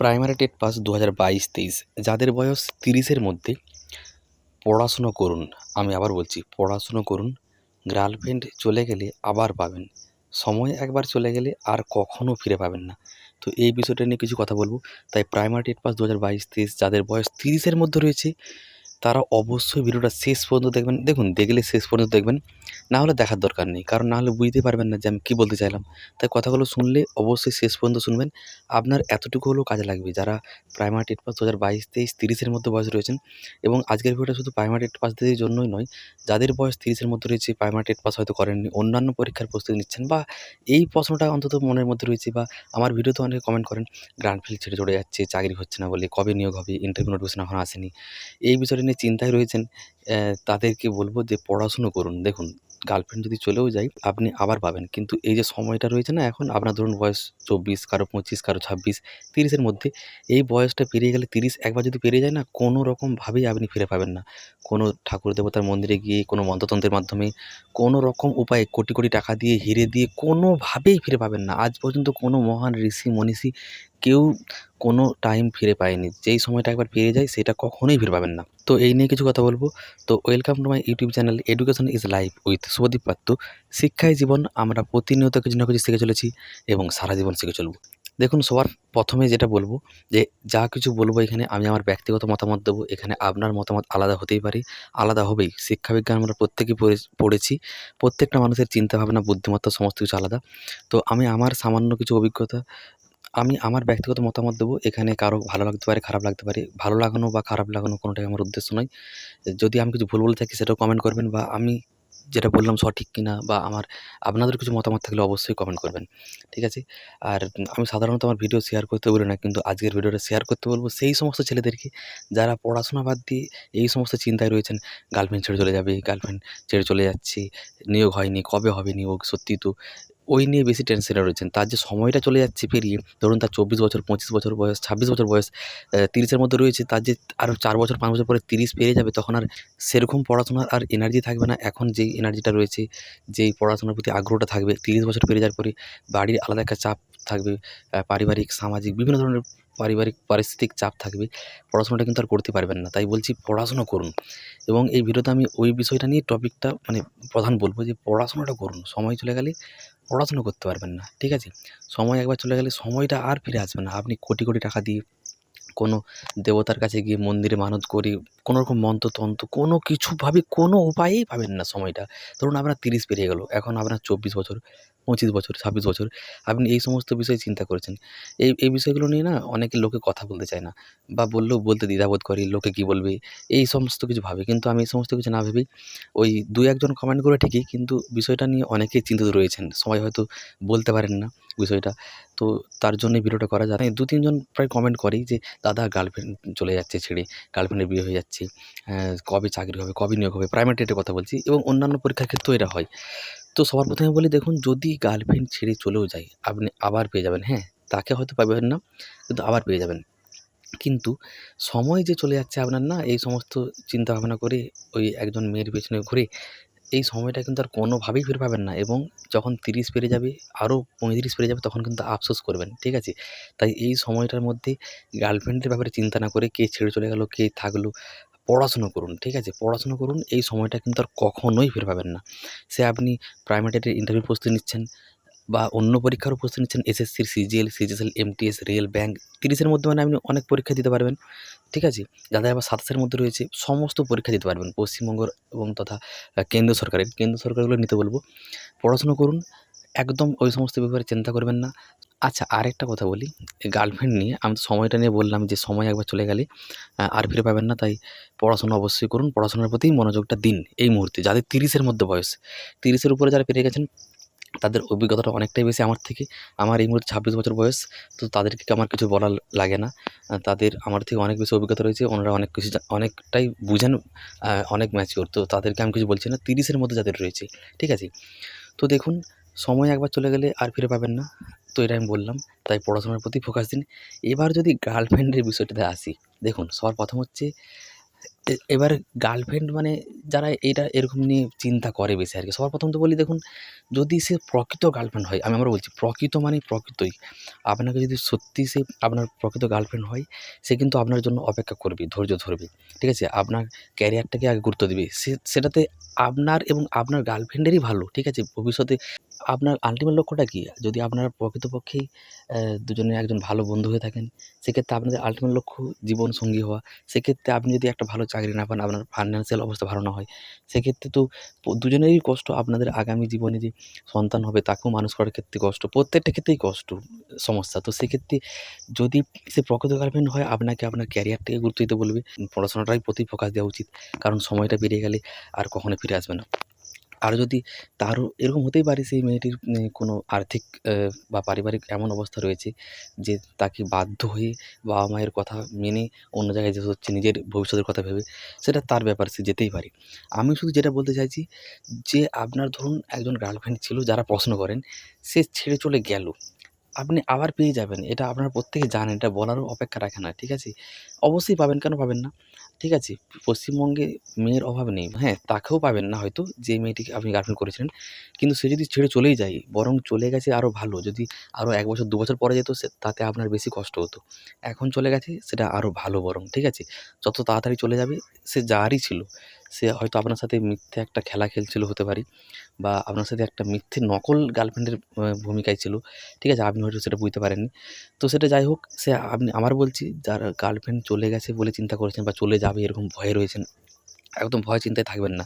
Primary TET pass দু হাজার বাইশ, তেইশ। যাদের বয়স তিরিশের মধ্যে, পড়াশুনো করুন। আমি আবার বলছি, পড়াশুনো করুন। গার্লফ্রেন্ড চলে গেলে আবার পাবেন। সময় একবার চলে গেলে আর কখনও ফিরে পাবেন না। তো এই বিষয়টা নিয়ে কিছু কথা বলব। তাই প্রাইমারি টেট পাস দু হাজার বাইশ, তেইশ, যাদের বয়স তিরিশের মধ্যে রয়েছে, তারা অবশ্যই ভিডিওটা শেষ পর্যন্ত দেখবেন। দেখুন, দেখলে শেষ পর্যন্ত দেখবেন। না হলে দেখার দরকার নেই। কারণ না হলে বুঝতে পারবেন না যে আমি কী বলতে চাইলাম। তাই কথাগুলো শুনলে অবশ্যই শেষ পর্যন্ত শুনবেন। আপনার এতটুকু হলেও কাজে লাগবে। যারা প্রাইমারি টেট পাস দু হাজার বাইশ, তেইশ, তিরিশের মধ্যে বয়স রয়েছেন এবং আজকের ভিডিওটা শুধু প্রাইমারি টেট পাসদের জন্যই নয়, যাদের বয়স তিরিশের মধ্যে রয়েছে প্রাইমারি টেট পাস হয়তো করেননি, অন্যান্য পরীক্ষার প্রস্তুতি নিচ্ছেন বা এই প্রশ্নটা অন্তত মনের মধ্যে রয়েছে বা আমার ভিডিওতে অনেকে কমেন্ট করেন গ্রান্ড ফিল্ড ছেড়ে চলে যাচ্ছে, চাকরি হচ্ছে না বলে, কবে নিয়োগ হবে? ইন্টারভিউ নোটিফিকেশন এখনও আসেনি। এই বিষয়টা নিয়ে চিন্তায় রয়েছেন তাদেরকে বলব যে পড়াশুনো করুন। দেখুন গার্লফ্রেন্ড যদি চলেও যায়, আপনি আবার পাবেন। কিন্তু এই যে সময়টা রয়েছে না এখন, আপনার ধরুন বয়স চব্বিশ, কারও পঁচিশ, কারও ছাব্বিশ, তিরিশের মধ্যে, এই বয়সটা পেরিয়ে গেলে তিরিশ একবার যদি পেরিয়ে যায় না কোনো রকমভাবেই আপনি ফিরে পাবেন না। কোনো ঠাকুর দেবতার মন্দিরে গিয়ে, কোনো মন্ত্রতন্ত্রের মাধ্যমে কোনো রকম উপায়ে কোটি কোটি টাকা দিয়ে, হিরে দিয়ে, কোনোভাবেই ফিরে পাবেন না। আজ পর্যন্ত কোনো মহান ঋষি, মনীষী কেউ কোনো টাইম ফিরে পায়নি। যেই সময়টা একবার পেরিয়ে যায়, সেটা কখনোই ফিরে পাবেন না। তো এই নিয়ে কিছু কথা বলব। তো welcome to my YouTube channel education is life with Shubhadeep Patra শিক্ষাই জীবন, আমরা প্রতিনিয়ত কিছু না কিছু শিখে চলেছি এবং সারা জীবন শিখে চলবো। দেখুন, সবার প্রথমে যেটা বলব, যে যা কিছু বলব এখানে, আমি আমার ব্যক্তিগত মতামত দেবো। এখানে আপনার মতামত আলাদা হতেই পারে, আলাদা হবেই। শিক্ষাবিজ্ঞান আমরা প্রত্যেকেই পড়ে, পড়েছি। প্রত্যেকটা মানুষের চিন্তাভাবনা, বুদ্ধিমত্তা, সমস্ত কিছু আলাদা। তো আমি আমার সামান্য কিছু অভিজ্ঞতা আমি আমার ব্যক্তিগত মতামত দেবো, এখানে কারও ভালো লাগতে পারে, খারাপ লাগতে পারে। ভালো লাগানো বা খারাপ লাগানো কোনোটাই আমার উদ্দেশ্য নয়। যদি আমি কিছু ভুল বলে থাকি, সেটাও কমেন্ট করবেন বা আমি যেটা বললাম সঠিক কিনা বা আমার আপনাদের কিছু মতামত থাকলে অবশ্যই কমেন্ট করবেন। ঠিক আছে? আর আমি সাধারণত আমার ভিডিও শেয়ার করতে বলি না, কিন্তু আজকের ভিডিওটা শেয়ার করতে বলব সেই সমস্ত ছেলেদেরকে যারা পড়াশোনা বাদ দিয়ে এই সমস্ত চিন্তায় রয়েছেন গার্লফ্রেন্ড ছেড়ে চলে যাবে গার্লফ্রেন্ড ছেড়ে চলে যাচ্ছে, নিয়োগ হয়নি, কবে হবে নিয়োগ? সত্যি তো ওই নিয়ে বেশি টেনশনে রয়েছেন। তার যে সময়টা চলে যাচ্ছে পেরিয়ে, ধরুন তার চব্বিশ বছর, পঁচিশ বছর বয়স, ছাব্বিশ বছর বয়স তিরিশের মধ্যে রয়েছে, তার যে আরও চার বছর, পাঁচ বছর পরে তিরিশ পেরিয়ে যাবে, তখন আর সেরকম পড়াশোনার আর এনার্জি থাকবে না। এখন যেই এনার্জিটা রয়েছে, যেই পড়াশোনার প্রতি আগ্রহটা থাকবে, তিরিশ বছর পেরিয়ে যাওয়ার পরে বাড়ির আলাদা একটা চাপ থাকবে পারিবারিক, সামাজিক, বিভিন্ন ধরনের পারিবারিক, পারিস্থিতিক চাপ থাকবে। পড়াশোনাটা কিন্তু আর করতে পারবেন না। তাই বলছি, পড়াশোনা করুন। এবং এই ভিডিওতে আমি ওই বিষয়টা নিয়ে টপিকটা মানে প্রধান বলব যে, পড়াশোনাটা করুন। সময় চলে গেলে পড়াশুনো করতে পারবেন না, ঠিক আছে? সময় একবার চলে গেলে সময়টা আর ফিরে আসবে না। আপনি কোটি কোটি টাকা দিয়ে কোনো দেবতার কাছে গিয়ে মন্দিরে মানত করে কোনো রকম মন্ত্রতন্ত্র কোনো কিছুভাবে কোনো উপায়েই পাবেন না সময়টা। ধরুন আপনার তিরিশ পেরিয়ে গেলো, এখন আপনার চব্বিশ বছর। পঁচিশ বছর, ছাব্বিশ বছর, আপনি এই সমস্ত বিষয়ে চিন্তা করেছেন। এই এই বিষয়গুলো নিয়ে না অনেকে লোকে কথা বলতে চায় না বা বললেও বলতে দ্বিধাবোধ করে, লোকে কী বলবে? এই সমস্ত কিছু ভাবে। কিন্তু আমি এই সমস্ত কিছু না ভেবেই ওই দু একজন কমেন্ট করে ঠিকই, কিন্তু বিষয়টা নিয়ে অনেকেই চিন্তিত রয়েছেন। সবাই হয়তো বলতে পারেন না বিষয়টা। তো তার জন্য ভিডিওটা করা যায়। দু, তিনজন প্রায় কমেন্ট করেই যে, দাদা গার্লফ্রেন্ড চলে যাচ্ছে ছেড়ে গার্লফ্রেন্ডের বিয়ে হয়ে যাচ্ছে কবে চাকরি হবে, কবে নিয়োগ হবে? প্রাইমারি টেটের কথা বলছি এবং অন্যান্য পরীক্ষার ক্ষেত্রেও এটা হয়। তো সবার প্রথমে বলি, দেখুন, যদি গার্লফ্রেন্ড ছেড়ে চলেও যায়, আপনি আবার পেয়ে যাবেন। হ্যাঁ তাকে হয়তো পাবেন না, কিন্তু আবার পেয়ে যাবেন। কিন্তু সময় যে চলে যাচ্ছে আপনার না, এই সমস্ত চিন্তা ভাবনা করে ওই একজন মেয়ের পেছনে ঘুরে, এই সময়টা কিন্তু আর কোনোভাবেই ফিরে পাবেন না এবং যখন তিরিশ পেরে যাবে, আরও পঁয়ত্রিশ পেরে যাবে, তখন কিন্তু আফসোস করবেন, ঠিক আছে? তাই এই সময়টার মধ্যে গার্লফ্রেন্ডের ব্যাপারে চিন্তা না করে কে ছেড়ে চলে গেলো, কে থাকল পড়াশুনো করুন, ঠিক আছে? পড়াশুনো করুন, এই সময়টা কিন্তু আর কখনোই ফিরে পাবেন না। সে আপনি প্রাইমারি ইন্টারভিউ প্রস্তুতি নিচ্ছেন বা অন্য পরীক্ষারও প্রস্তুতি নিচ্ছেন এসএসসির CGL CGSL MTS rail bank তিরিশের মধ্যে মানে আপনি অনেক পরীক্ষা দিতে পারবেন, ঠিক আছে? যাদের আবার সাতাশের মধ্যে রয়েছে, সমস্ত পরীক্ষা দিতে পারবেন পশ্চিমবঙ্গ এবং তথা কেন্দ্র সরকারের। কেন্দ্র সরকারগুলো নিতে বলব। পড়াশুনো করুন, একদম ওই সমস্ত ব্যাপারে চিন্তা করবেন না। আচ্ছা আরেকটা কথা বলি। গার্লফ্রেন্ড নিয়ে আমি তো সময়টা নিয়ে বললাম যে, সময় একবার চলে গেলে আর ফিরে পাবেন না। তাই পড়াশোনা অবশ্যই করুন। পড়াশোনার প্রতি মনোযোগটা দিন এই মুহূর্তে। যাদের তিরিশের মধ্যে বয়স, তিরিশের উপরে যারা পেরিয়ে গেছেন, তাদের অভিজ্ঞতাটা অনেকটাই বেশি আমার থেকে। আমার এই মুহূর্তে ছাব্বিশ বছর বয়স, তো তাদেরকে আমার কিছু বলা লাগে না? তাদের আমার থেকে অনেক বেশি অভিজ্ঞতা রয়েছে। ওনারা অনেক কিছু অনেকটাই বুঝেন অনেক ম্যাচিওর তো তাদেরকে আমি কিছু বলছি না। তিরিশের মধ্যে যাদের রয়েছে, ঠিক আছে? তো দেখুন সময় একবার চলে গেলে আর ফিরে পাবেন না। তো এটা আমি বললাম, তাই পড়াশোনার প্রতি ফোকাস দিন। এবার যদি গার্লফ্রেন্ডের বিষয়টাতে আসি, দেখুন সবার প্রথম হচ্ছে এবার গার্লফ্রেন্ড মানে যারা এটা এরকম নিয়ে চিন্তা করে বেশি আর কি। সবার প্রথম তো বলি, দেখুন যদি সে প্রকৃত গার্লফ্রেন্ড হয়, আমি আমরা বলছি, প্রকৃত মানে প্রকৃতই। আপনাকে যদি সত্যি সে আপনার প্রকৃত গার্লফ্রেন্ড হয়, সে কিন্তু আপনার জন্য অপেক্ষা করবে, ধৈর্য ধরবে। ঠিক আছে? আপনার ক্যারিয়ারটাকে আগে গুরুত্ব দেবে। সে, সেটাতে আপনার এবং আপনার গার্লফ্রেন্ডেরই ভালো। ঠিক আছে? ভবিষ্যতে আপনার আল্টিমেট লক্ষ্যটা কী? যদি আপনারা প্রকৃতপক্ষেই দুজনে একজন ভালো বন্ধু হয়ে থাকেন, সেক্ষেত্রে আপনাদের আল্টিমেট লক্ষ্য জীবনসঙ্গী হওয়া। সেক্ষেত্রে আপনি যদি একটা ভালো চাকরি না পান, আপনার ফাইন্যান্সিয়াল অবস্থা ভালো না হয়, সেক্ষেত্রে তো দুজনেরই কষ্ট আপনাদের আগামী জীবনে যে সন্তান হবে, তাকেও মানুষ করার ক্ষেত্রে কষ্ট। প্রত্যেকটা ক্ষেত্রেই কষ্ট, সমস্যা। তো সেক্ষেত্রে যদি সে প্রকৃত গার্লফ্রেন্ড হয়, আপনাকে আপনার ক্যারিয়ারটাকে গুরুত্ব দিতে বলবে। পড়াশোনাটাই প্রতি ফোকাস দেওয়া উচিত। কারণ সময়টা বেরিয়ে গেলে আর কখনো ফিরে আসবে না। আর যদি তারও এরকম হতেই পারে সেই মেয়েটির কোনো আর্থিক বা পারিবারিক এমন অবস্থা রয়েছে যে তাকে বাধ্য হয়ে বাবা মায়ের কথা মেনে অন্য জায়গায় যেতে হচ্ছে, নিজের ভবিষ্যতের কথা ভেবে, সেটা তার ব্যাপার, সে যেতেই পারে। আমি শুধু যেটা বলতে চাইছি যে, আপনার ধরুন একজন গার্লফ্রেন্ড ছিল যারা প্রশ্ন করেন, সে ছেড়ে চলে গেল। আপনি আবার পেয়ে যাবেন। এটা আপনারা প্রত্যেকে জানেন, এটা বলারও অপেক্ষা রাখে না, ঠিক আছে? অবশ্যই পাবেন কেন পাবেন না? ঠিক আছে, পশ্চিমবঙ্গে মেয়ের অভাব নেই। হ্যাঁ তাকেও পাবেন না হয়তো, যে মেয়েটিকে আপনি গার্লফ্রেন্ড করেছিলেন। কিন্তু সে যদি ছেড়ে চলেই যায়, বরং চলে গেছে আরও ভালো। যদি আরও এক বছর, দু বছর পরে যেত তাতে আপনার বেশি কষ্ট হতো। এখন চলে গেছে, সেটা আরও ভালো বরং, ঠিক আছে? যত তাড়াতাড়ি চলে যাবে, সে যারই ছিল। সে হয়তো আপনার সাথে মিথ্যে একটা খেলা খেলছিল হতে পারে বা আপনার সাথে একটা মিথ্যে নকল গার্লফ্রেন্ডের ভূমিকায় ছিল। ঠিক আছে, আপনি হয়তো সেটা বুঝতে পারেননি। তো সেটা যাই হোক, সে আপনি, আমার বলছি, যার গার্লফ্রেন্ড চলে গেছে বলে চিন্তা করেছেন বা চলে যাবে এরকম ভয়ে রয়েছেন, একদম ভয় চিন্তায় থাকবেন না।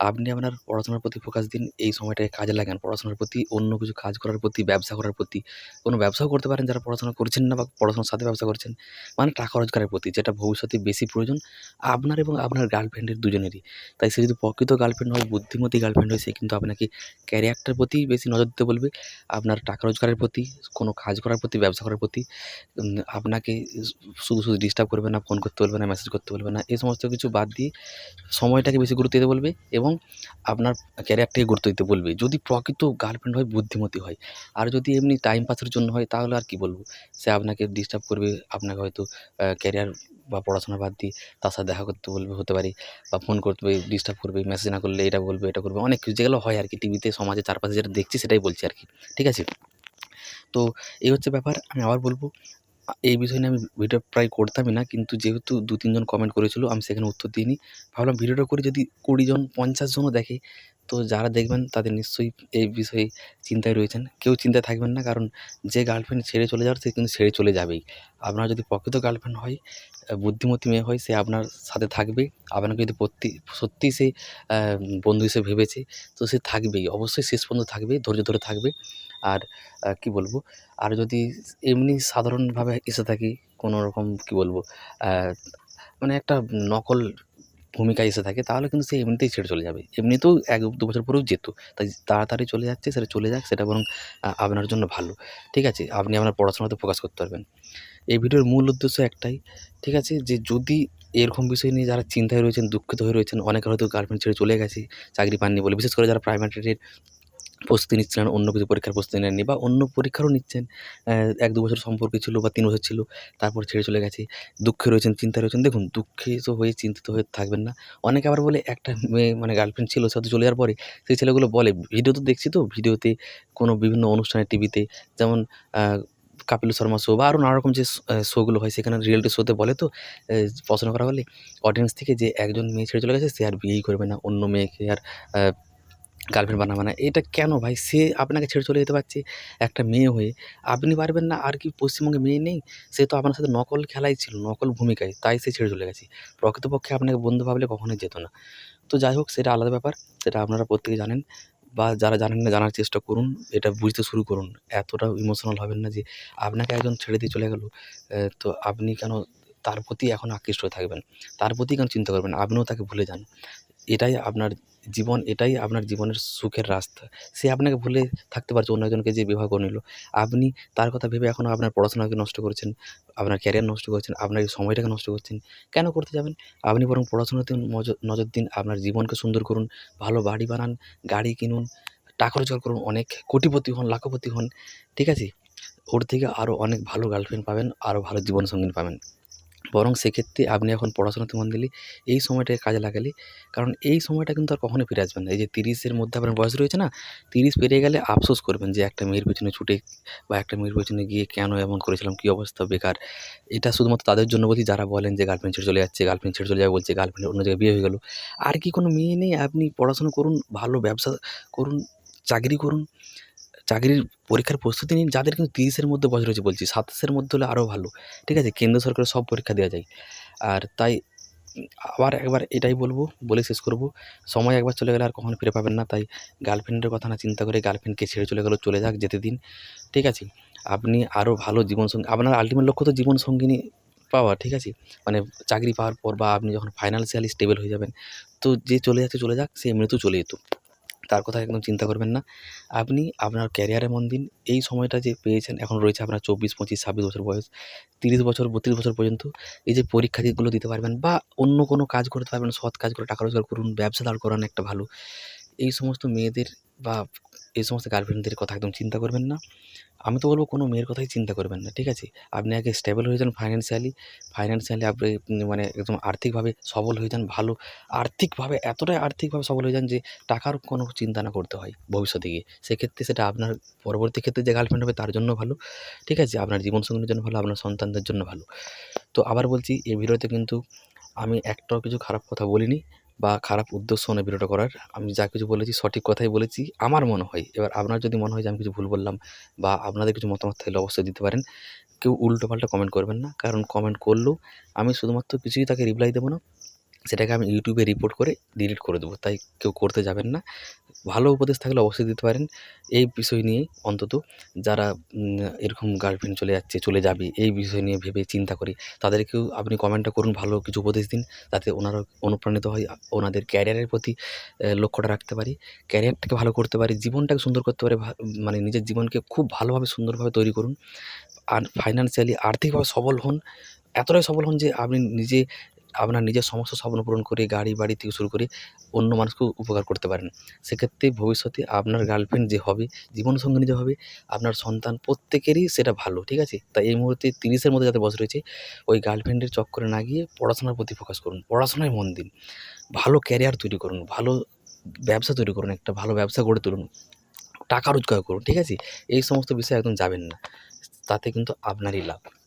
আপনি আপনার পড়াশোনার প্রতি ফোকাস দিন, এই সময়টায় কাজে লাগান। পড়াশোনার প্রতি, অন্য কিছু কাজ করার প্রতি, ব্যবসা করার প্রতি। কোনো ব্যবসাও করতে পারেন যারা পড়াশোনা করছেন না বা পড়াশোনার সাথে ব্যবসা করছেন। মানে টাকা রোজগারের প্রতি, যেটা ভবিষ্যতে বেশি প্রয়োজন আপনার এবং আপনার গার্লফ্রেন্ডের দুজনেরই। তাই সে যদি প্রকৃত গার্লফ্রেন্ড হয়, বুদ্ধিমতী গার্লফ্রেন্ড হয়, সে কিন্তু আপনাকে ক্যারিয়ারটার প্রতি বেশি নজর দিতে বলবে। আপনার টাকা রোজগারের প্রতি, কোনো কাজ করার প্রতি, ব্যবসা করার প্রতি আপনাকে শুধু শুধু ডিস্টার্ব করবে না ফোন করতে বলবে না মেসেজ করতে বলবে না এই সমস্ত কিছু বাদ দিয়ে সময়টাকে বেশি গুরুত্ব দিতে বলবে এবং আপনার ক্যারিয়ারটাকে গুরুত্ব দিতে বলবে। যদি প্রকৃত গার্লফ্রেন্ড হয়, বুদ্ধিমতী হয়। আর যদি এমনি টাইম পাসের জন্য হয়, তাহলে আর কি বলব? সে আপনাকে ডিস্টার্ব করবে, আপনাকে হয়তো ক্যারিয়ার বা পড়াশোনা বাদ দিয়ে তার সাথে দেখা করতে বলবে, হতে পারে, বা ফোন করবে ডিস্টার্ব করবে মেসেজ না করলে এটা বলবে, এটা করবে, অনেক কিছু যেগুলো হয় আর কি টিভিতে সমাজে চারপাশে যেটা দেখছি সেটাই বলছি আর কি। ঠিক আছে? তো এই হচ্ছে ব্যাপার। আমি আবার বলব এই বিষয় নিয়ে আমি ভিডিও প্রায় করতামই না, কিন্তু যেহেতু দু তিনজন কমেন্ট করেছিল, আমি সেখানে উত্তর দিইনি। ভাবলাম ভিডিওটা করে যদি কুড়ি জন, পঞ্চাশ জনও দেখে, তো যারা দেখবেন তাদের নিশ্চয়ই এই বিষয়ে চিন্তায় রয়েছেন। কেউ চিন্তায় থাকবেন না, কারণ যে গার্লফ্রেন্ড ছেড়ে চলে যাওয়ার সে কিন্তু ছেড়ে চলে যাবেই। আপনার যদি প্রকৃত গার্লফ্রেন্ড হয় বুদ্ধিমতী মেয়ে হয়, সে আপনার সাথে থাকবে। আপনাকে যদি প্রতি, সত্যিই সে বন্ধু হিসেবে ভেবেছে, তো সে থাকবেই। অবশ্যই শেষ পর্যন্ত থাকবে, ধৈর্য ধরে থাকবে। আর কী বলব? আর যদি এমনি সাধারণভাবে এসে থাকি, কোনো রকম কী বলব মানে একটা নকল ভূমিকায় এসে থাকে, তাহলে কিন্তু সে এমনিতেই ছেড়ে চলে যাবে। এমনিতেও এক দু বছর পরেও যেত, তাই তাড়াতাড়ি চলে যাচ্ছে, সেটা চলে যাক, সেটা বরং আপনার জন্য ভালো। ঠিক আছে? আপনি আপনার পড়াশোনাতে ফোকাস করতে পারবেন। এই ভিডিওর মূল উদ্দেশ্য একটাই, ঠিক আছে? যে যদি এরকম বিষয় নিয়ে যারা চিন্তায় রয়েছেন, দুঃখিত হয়ে রয়েছেন অনেকের হয়তো গার্লফ্রেন্ড ছেড়ে চলে গেছে, চাকরি পাননি বলে, বিশেষ করে যারা প্রাইমারির প্রস্তুতি নিচ্ছিলেন, অন্য কিছু পরীক্ষার প্রস্তুতি নেননি বা অন্য পরীক্ষারও নিচ্ছেন। এক দু বছর সম্পর্কে ছিল বা তিন বছর ছিল, তারপর ছেড়ে চলে গেছে। দুঃখে রয়েছেন, চিন্তায় রয়েছেন। দেখুন, দুঃখে তো হয়ে, চিন্তিত হয়ে থাকবেন না। অনেকে আবার বলে, একটা মেয়ে মানে গার্লফ্রেন্ড ছিল সাথে চলে যাওয়ার পরে সেই ছেলেগুলো বলে ভিডিও তো দেখছি তো ভিডিওতে কোনো বিভিন্ন অনুষ্ঠানে টিভিতে যেমন কাপিল শর্মা শো বা আরও নানা রকম যে শোগুলো হয়, সেখানে রিয়েলিটি শোতে বলে তো প্রশ্ন করা হলে অডিয়েন্স থেকে যে একজন মেয়ে ছেড়ে চলে গেছে, সে আর বিয়েই করবে না। অন্য মেয়েকে আর গার্লফ্রেন্ড বানাবে না। এটা কেন ভাই? সে আপনাকে ছেড়ে চলে যেতে পারছে একটা মেয়ে হয়ে। আপনি পারবেন না, আর কি পশ্চিমবঙ্গে মেয়ে নেই? সে তো আপনার সাথে নকল খেলাই ছিল, নকল ভূমিকায়, তাই সে ছেড়ে চলে গেছে। প্রকৃতপক্ষে আপনাকে বন্ধু ভাবলে কখনোই যেত না। তো যাই হোক, সেটা আলাদা ব্যাপার, সেটা আপনারা প্রত্যেকে জানেন। বা যারা জানেন না, জানার চেষ্টা করুন, এটা বুঝতে শুরু করুন। এতটা ইমোশনাল হবেন না যে, আপনাকে একজন ছেড়ে দিয়ে চলে গেল তো আপনি কেন তার প্রতি এখন আকৃষ্ট হয়ে থাকবেন? তার প্রতি কেন চিন্তা করবেন? আপনিও তাকে ভুলে যান। এটাই আপনার জীবন এটাই আপনার জীবনের সুখের রাস্তা। সে আপনাকে ভুলে থাকতে পারছে, অন্য একজনকে যে বিবাহ করে নিল। আপনি তার কথা ভেবে এখনও আপনার পড়াশোনাকে নষ্ট করেছেন, আপনার ক্যারিয়ার নষ্ট করছেন, আপনার সময়টাকে নষ্ট করছেন। কেন করতে যাবেন? আপনি বরং পড়াশোনাতে নজর দিন, আপনার জীবনকে সুন্দর করুন, ভালো বাড়ি বানান, গাড়ি কিনুন, টাকা রোজগার করুন, অনেক কোটিপতি হন, লাখপতি হন, ঠিক আছে? ওর থেকে আরও অনেক ভালো গার্লফ্রেন্ড পাবেন আরও ভালো জীবনসঙ্গী পাবেন। বরং সেক্ষেত্রে আপনি এখন পড়াশোনাতে মন দিলে এই সময়টাকে কাজে লাগালে, কারণ এই সময়টা কিন্তু আর কখনোই ফিরে আসবেন না। এই যে তিরিশের মধ্যে আপনার বয়স রয়েছে না, তিরিশ পেরিয়ে গেলে আফসোস করবেন যে একটা মেয়ের পেছনে ছুটে বা একটা মেয়ের পেছনে গিয়ে কেন এমন করেছিলাম, কী অবস্থা, বেকার। এটা শুধুমাত্র তাদের জন্য বলছি, যারা বলেন যে গার্লফ্রেন্ড ছেড়ে চলে যাচ্ছে গার্লফ্রেন্ড ছেড়ে চলে যাবে বলছে গার্লফ্রেন্ড অন্য জায়গায় বিয়ে হয়ে গেল। আর কি কোনো মেয়ে নেই, আপনি পড়াশোনা করুন, ভালো ব্যবসা করুন, চাকরি করুন চাকরির পরীক্ষার প্রস্তুতি নিন, যাদের কিন্তু তিরিশের মধ্যে বয়স রয়েছে বলছি, সাতাশের মধ্যে হলে আরও ভালো, ঠিক আছে? কেন্দ্র সরকারের সব পরীক্ষা দেওয়া যায়। আর তাই আবার একবার এটাই বলব, বলে শেষ করব। সময় একবার চলে গেলে আর কখনো ফিরে পাবেন না, তাই গার্লফ্রেন্ডের কথা না চিন্তা করে গার্লফ্রেন্ডকে ছেড়ে চলে গেলো, চলে যাক যেতে দিন, ঠিক আছে? আপনি আরও ভালো জীবনসঙ্গী আপনার আলটিমেট লক্ষ্য তো জীবনসঙ্গিনী পাওয়া, ঠিক আছে? মানে চাকরি পাওয়ার পর বা আপনি যখন ফাইনান্সিয়ালি স্টেবল হয়ে যাবেন, তো যে চলে যাচ্ছে চলে যাক, সে এমনিতেও চলে যেত। তার কথা একদম চিন্তা করবেন না। আপনি আপনার ক্যারিয়ারে মন দিন, এই সময়টা যে পেয়েছেন, এখন রয়েছে আপনার চব্বিশ, পঁচিশ, ছাব্বিশ বছর বয়স, তিরিশ বছর, বত্রিশ বছর পর্যন্ত, এই যে পরীক্ষা দিকগুলো দিতে পারবেন বা অন্য কোনো কাজ করতে পারবেন, সৎ কাজ করে টাকা রোজগার করুন, ব্যবসা দাঁড় করান একটা ভালো। এই সমস্ত মেয়েদের বা এই সমস্ত গার্লফ্রেন্ডদের কথা একদম চিন্তা করবেন না। আমি তো বলব কোনো মেয়ের কথাই চিন্তা করবেন না, ঠিক আছে? আপনি আগে স্টেবল হয়ে যান ফাইন্যান্সিয়ালি ফাইন্যান্সিয়ালি আপনি মানে একদম আর্থিকভাবে সবল হয়ে যান, ভালো আর্থিকভাবে, এতটাই আর্থিকভাবে সবল হয়ে যান যে টাকার কোনো চিন্তা না করতে হয় ভবিষ্যতে গিয়ে। সেক্ষেত্রে সেটা আপনার পরবর্তী ক্ষেত্রে যে গার্লফ্রেন্ড হবে তার জন্য ভালো, ঠিক আছে? আপনার জীবনসঙ্গীর জন্য ভালো, আপনার সন্তানদের জন্য ভালো। তো আবার বলছি, এই ভিডিওতে কিন্তু আমি একটাও কিছু খারাপ কথা বলিনি। বা খারাপ উদ্দেশ্য নয় ভিডিওটা করার, আমি যা কিছু বলেছি, সঠিক কথাই বলেছি, আমার মনে হয়, এবার আপনার যদি মনে হয় যে আমি কিছু ভুল বললাম বা আপনাদের কিছু মতামত থাকলে অবশ্যই দিতে পারেন, কেউ উল্টোপাল্টা কমেন্ট করবেন না, কারণ কমেন্ট করলেও আমি শুধুমাত্র কিছুই তাকে রিপ্লাই দেবো না। সেটাকে আমি ইউটিউবে রিপোর্ট করে ডিলিট করে দেবো। তাই কেউ করতে যাবেন না। ভালো উপদেশ থাকলে অবশ্যই দিতে পারেন। এই বিষয় নিয়ে অন্তত যারা এরকম গার্লফ্রেন্ড চলে যাচ্ছে, চলে যাবে, এই বিষয় নিয়ে ভেবে চিন্তা করে, তাদেরকেও আপনি কমেন্টটা করুন, ভালো কিছু উপদেশ দিন। যাতে ওনারা অনুপ্রাণিত হয়, ওনাদের ক্যারিয়ারের প্রতি লক্ষ্যটা রাখতে পারি ক্যারিয়ারটাকে ভালো করতে পারি, জীবনটাকে সুন্দর করতে পারে মানে নিজের জীবনকে খুব ভালোভাবে, সুন্দরভাবে তৈরি করুন। আর ফাইন্যান্সিয়ালি আর্থিকভাবে সবল হন। এতটাই সবল হন যে আপনি নিজে আপনার নিজের সমস্ত স্বপ্ন পূরণ করে, গাড়ি, বাড়ি থেকে শুরু করে অন্য মানুষকেও উপকার করতে পারেন। সেক্ষেত্রে ভবিষ্যতে আপনার গার্লফ্রেন্ড যে হবে জীবনসঙ্গিনী যে হবে, আপনার সন্তান প্রত্যেকেরই সেটা ভালো, ঠিক আছে? তাই এই মুহূর্তে তিরিশের মধ্যে যাতে বয়স রয়েছে, ওই গার্লফ্রেন্ডের চক্করে না গিয়ে পড়াশোনার প্রতি ফোকাস করুন। পড়াশোনায় মন দিন। ভালো ক্যারিয়ার তৈরি করুন, ভালো ব্যবসা তৈরি করুন, একটা ভালো ব্যবসা গড়ে তুলুন। টাকা রোজগার করুন, ঠিক আছে? এই সমস্ত বিষয়ে একদম যাবেন না। তাতে কিন্তু আপনারই লাভ।